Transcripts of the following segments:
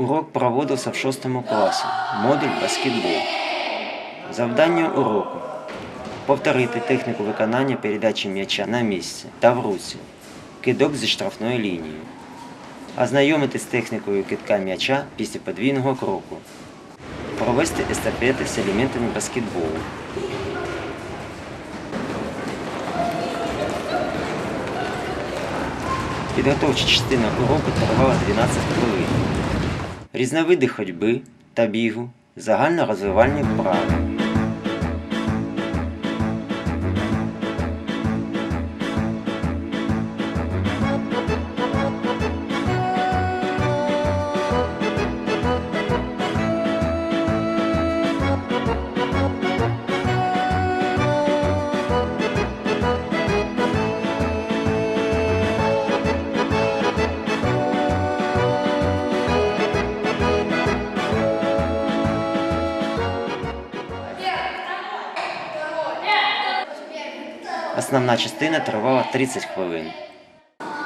Урок проводився в 6 класі, модуль баскетбол. Завдання уроку повторити техніку виконання передачі м'яча на місці та в руці, кидок зі штрафної лінії, ознайомитись з технікою кидка м'яча після подвійного кроку, провести естафети з елементами баскетболу. Підготовча частина уроку тривала 12 хвилин. Різновиди ходьби та бігу, загальнорозвивальні вправи. Основна частина тривала 30 хвилин.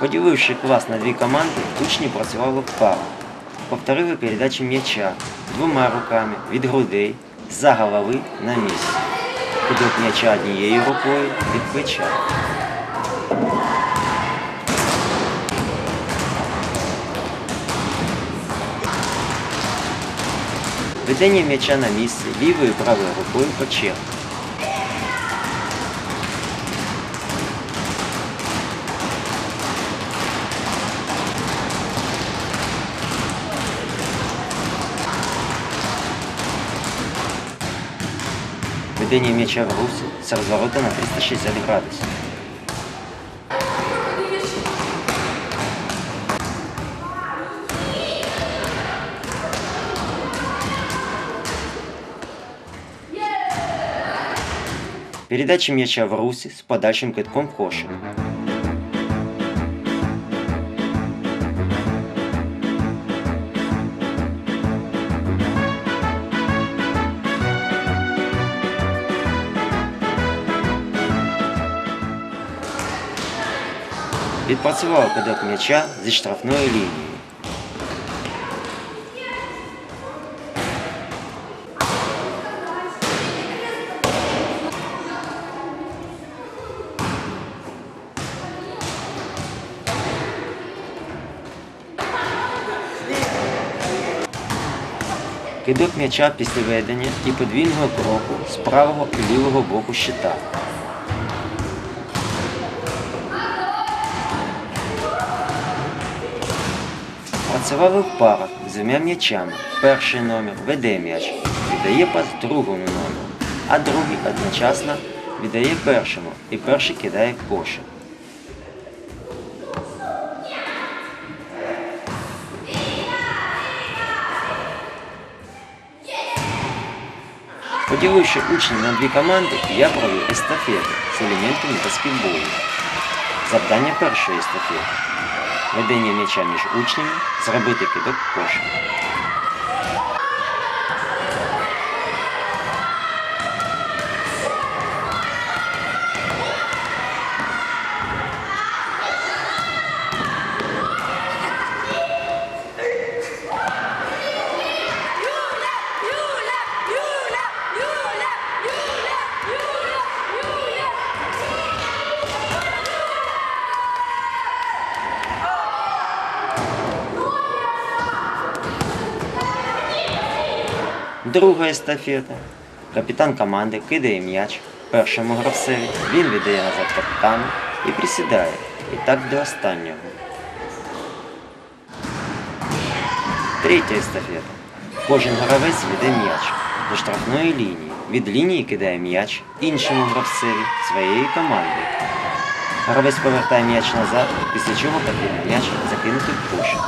Поділивши клас на дві команди, учні працювали в парах. Повторили передачу м'яча двома руками від грудей за голови на місці. Кидок м'яча однією рукою від плеча. Ведення м'яча на місці лівою і правою рукою по чергу. Ведення м'яча в русі с разворота на 360 градусов. Передача м'яча в русе с подальшим катком в кошик. Відпрацював кидок м'яча зі штрафної лінії. Кидок м'яча після ведення і подвійного кроку з правого і лівого боку щита. Працювали в парах з двома м'ячами. Перший номер веде м'яч, віддає пас другому номеру, а другий одночасно віддає першому і перший кидає кошик. Поділивши учнів на дві команди, я провів естафети з елементами баскетболу. Завдання першої естафети ведення м'яча між учнями, зробити кидок кошик. Друга естафета. Капітан команди кидає м'яч першому гравцеві, він віддає назад капітану і присідає. І так до останнього. Третя естафета. Кожен гравець веде м'яч до штрафної лінії. Від лінії кидає м'яч іншому гравцеві своєї команди. Гравець повертає м'яч назад, після чого потрібно м'яч закинути в кошик.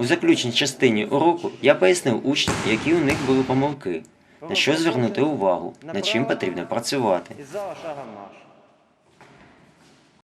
У заключній частині уроку я пояснив учням, які у них були помилки, на що звернути увагу, над чим потрібно працювати.